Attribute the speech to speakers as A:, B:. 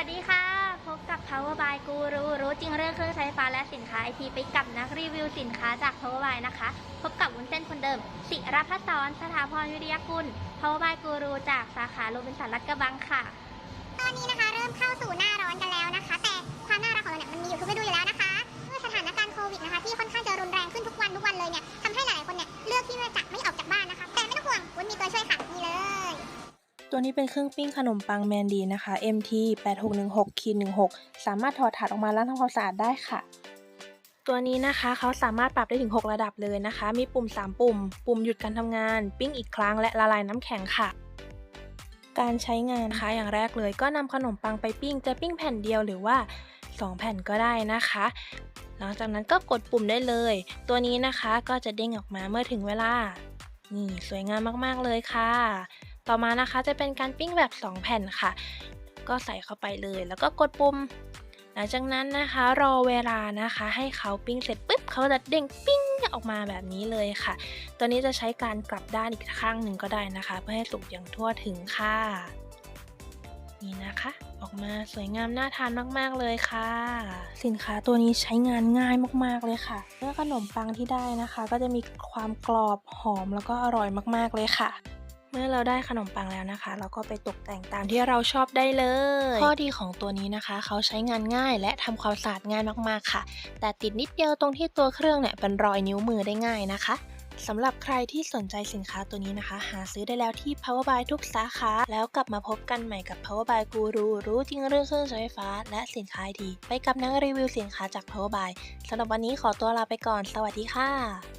A: วัสดีค่ะ พบกับ Power by Guru รู้จริงเรื่องเครื่องใช้ไฟฟ้าและสินค้าไอทีไปกับนักรีวิวสินค้าจาก Power by นะคะ พบกับวุ้นเส้นคนเดิม สิรพัฒรสถาพรวิริยกุล Power by Guru จากสาขาโรบินสันรัดกระบังค่ะ
B: ตอนนี้นะคะเริ่มเข้าสู่หน้าร้อนกัน ตัวนี้เป็
C: นเครื่องปิ้งขนมปังแมนดีนะคะ MT 8616คี16 สามารถถอดถาดออกมาล้างทำความสะอาดได้ค่ะ ตัวนี้นะคะเขาสามารถปรับได้ถึง 6 ระดับเลยนะคะ มีปุ่ม 3 ปุ่ม ปุ่มหยุดการทำงาน ปิ้งอีกครั้งและละลายน้ำแข็งค่ะ การใช้งานนะคะอย่างแรกเลย ก็นำขนมปังไปปิ้ง จะปิ้งแผ่นเดียวหรือว่า 2 แผ่นก็ได้นะคะ หลังจากนั้นก็กดปุ่มได้เลย ตัวนี้นะคะก็จะเด้งออกมาเมื่อถึงเวลา นี่สวยงามมากๆเลยค่ะ ต่อมานะคะจะเป็นการปิ้งแบบ 2 แผ่นค่ะ ก็ใส่เข้าไปเลย แล้วก็กดปุ่ม หลังจากนั้นนะคะรอเวลานะคะ ให้เขาปิ้งเสร็จปุ๊บเขาจะเด้งปิ้งออกมาแบบนี้เลยค่ะ ตัวนี้จะใช้การกลับด้านอีกข้างหนึ่งก็ได้นะคะ เพื่อให้สุกอย่างทั่วถึงค่ะ นี่นะคะ ออกมาสวยงามน่าทานมากๆเลยค่ะ สินค้าตัวนี้ใช้งานง่ายมากๆเลยค่ะเนื้อขนมปังที่ได้นะคะ ก็จะมีความกรอบหอมแล้วก็อร่อยมากๆเลยค่ะ มื่อเราได้ขนมปังแล้วนะคะ เราก็ไปตกแต่งตามที่เราชอบได้เลย ข้อดีของตัวนี้นะคะ เขาใช้งานง่ายและทำความสะอาดง่ายมากๆค่ะ แต่ติดนิดเดียวตรงที่ตัวเครื่องเนี่ยเป็นรอยนิ้วมือได้ง่ายนะคะสำหรับใครที่สนใจสินค้าตัวนี้นะคะ หาซื้อได้แล้วที่ Power by ทุกสาขา แล้วกลับมาพบกันใหม่กับ Power by Guru รู้จริงเรื่องเครื่องใช้ไฟฟ้า และสินค้าดี ไปกับนักรีวิวสินค้าจาก Power by สำหรับวันนี้ขอตัวลาไปก่อน สวัสดีค่ะ